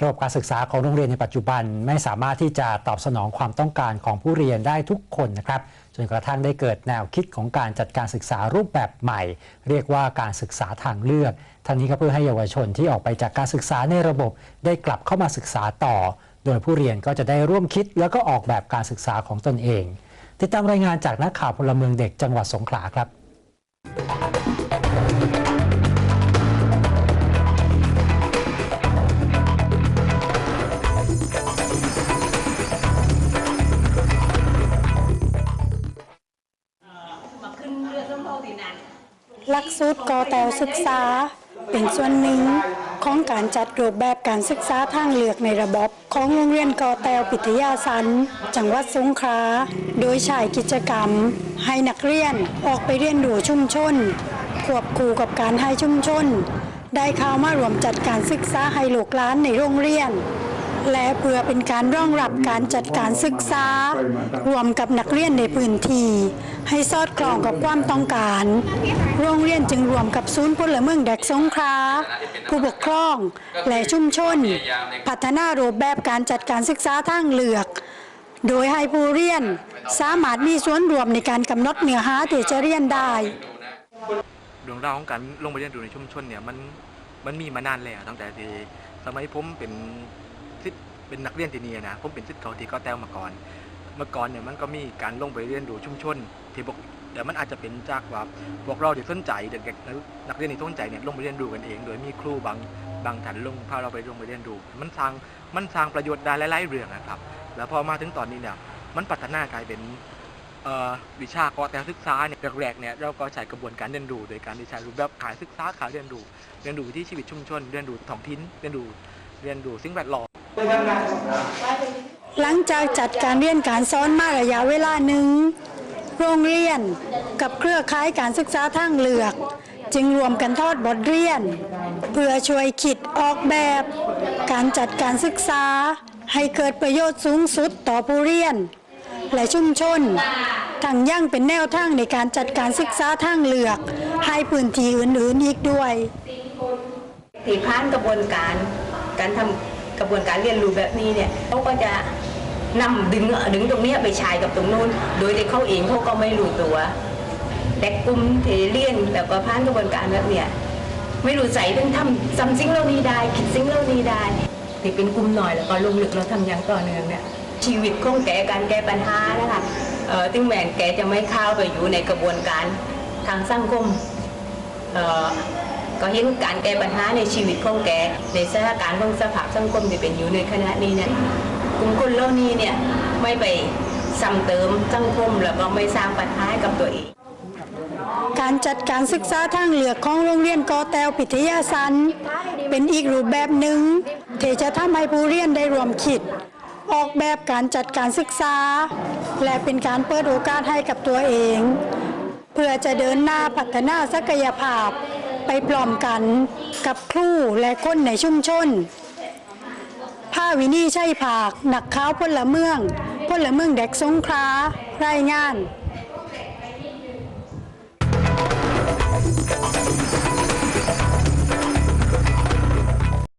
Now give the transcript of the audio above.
ระบบการศึกษาของโรงเรียนในปัจจุบันไม่สามารถที่จะตอบสนองความต้องการของผู้เรียนได้ทุกคนนะครับ จนกระทั่งได้เกิดแนวคิดของการจัดการศึกษารูปแบบใหม่ เรียกว่าการศึกษาทางเลือกทั้งนี้ก็เพื่อให้เยาวชนที่ออกไปจากการศึกษาในระบบได้กลับเข้ามาศึกษาต่อ โดยผู้เรียนก็จะได้ร่วมคิด แล้วก็ออกแบบการศึกษาของตนเอง ติดตามรายงานจากนักข่าวพลเมืองเด็กจังหวัดสงขลาครับ ลักสูตรกอแตวศึกษา เป็นส่วนหนึ่งของการจัดรูปแบบการศึกษาทางเลือกในระบบของโรงเรียนกอแตวปิทยาสัน จังหวัดสงขลาโดยใช้กิจกรรม ให้นักเรียนออกไปเรียนรู้ชุมชน ควบคู่กับการให้ชุมชน ได้เข้ามารวมจัดการศึกษาให้ลูกหลานในโรงเรียน และเพื่อเป็นการรองรับการจัดการศึกษารวมกับนักเรียนในพื้นที่ให้สอดคล้องกับความต้องการ โรงเรียนจึงรวมกับศูนย์พลเมืองเด็กสงขลาผู้ปกครอง และชุมชน พัฒนารูปแบบการจัดการศึกษาทางเลือก โดยให้ผู้เรียนสามารถมีส่วนรวมในการกำหนดเนื้อหาที่จะเรียนได้เรื่องราวของการลงไปเรียนรู้ในชุมชนเนี่ยมันมันมีมานานแล้วตั้งแต่ที่สมัยผมเป็น ศิษย์เป็นนักเรียนที่นี่นะผมเป็นศิษย์เก่าที่ก็แต้วมาก่อน เมื่อก่อนเนี่ยมันก็มีการลงไปเรียนรู้ชุมชนที่บอกแต่มันอาจจะเป็นจากว่าพวกเราที่สนใจเด็กๆนักเรียนที่สนใจเนี่ยลงไปเรียนรู้กันเอง โดยมีครูบางบางท่านลงพาเราไปลงไปเรียนรู้มันสร้างมันสร้างประโยชน์ได้หลายๆเรื่องนะครับ แล้วพอมาถึงตอนนี้เนี่ยมันพัฒนากลายเป็นวิชากอแต่ศึกษาเนี่ยแรกๆเนี่ยเราก็ใช้กระบวนการเรียนรู้โดยการใช้รูปแบบขายศึกษาขายเรียนรู้เรียนรู้วิถีชีวิตชุมชน เรียนรู้ท้องถิ่นเรียนรู้เรียนรู้สิ่งแวดล้อม หลังจากจัดการเรียนการสอนมาระยะเวลาหนึ่ง โรงเรียนกับเครือข่ายการศึกษาทางเลือก จึงรวมกันทอดบทเรียน เพื่อช่วยคิดออกแบบ การจัดการศึกษาให้เกิดประโยชน์สูงสุดต่อผู้เรียน และชุมชนทั้งยังเป็นแนวทางในการจัดการศึกษาทางเลือก ให้พื้นที่อื่นๆอีกด้วย ที่ผ่านกระบวนการการทำ กระบวนการเรียนรู้แบบนี้เนี่ยเขาก็จะนำดึงดึงตรงนี้ไปใช้กับตรงนู้น โดยที่เขาเองเขาก็ไม่รู้ตัวเด็กลุ่มที่เรียนแล้วก็ผ่านกระบวนการแบบเนี้ยไม่รู้ใจเรื่องทำจำสิ่งเหล่านี้ได้คิดสิ่งเหล่านี้ได้ที่เป็นกลุ่มหน่อยแล้วก็ลงลึกเราทำอย่างต่อเนื่องเนี่ยชีวิตของแกการแก้ปัญหานะคะเอ่อถึงแม้แกจะไม่เข้าไปอยู่ในกระบวนการทางสังคมเอ่อ ก็เห็นการแก้ปัญหาในชีวิตของแกในสถานการณ์ของสภาพสังคมที่เป็นอยู่ในขณะนี้เนี่ยกลุ่มคนเหล่านี้เนี่ยไม่ไปซ้ำเติมสังคมแล้วก็ไม่สร้างปัญหาให้กับตัวเองการจัดการศึกษาทางเหลือกของโรงเรียนกอแตวพิทยาสันเป็นอีกรูปแบบหนึ่งที่จะทำให้ผู้เรียนได้รวมคิด ออกแบบการจัดการศึกษา และเป็นการเปิดโอกาสให้กับตัวเอง เพื่อจะเดินหน้าพัฒนาศักยภาพ ไปปลอมกันกับครูและคนในชุมชนผ้าวินี่ใช่ผากหนักข้าวพลเมืองพลเมืองเด็กสงขลารายงาน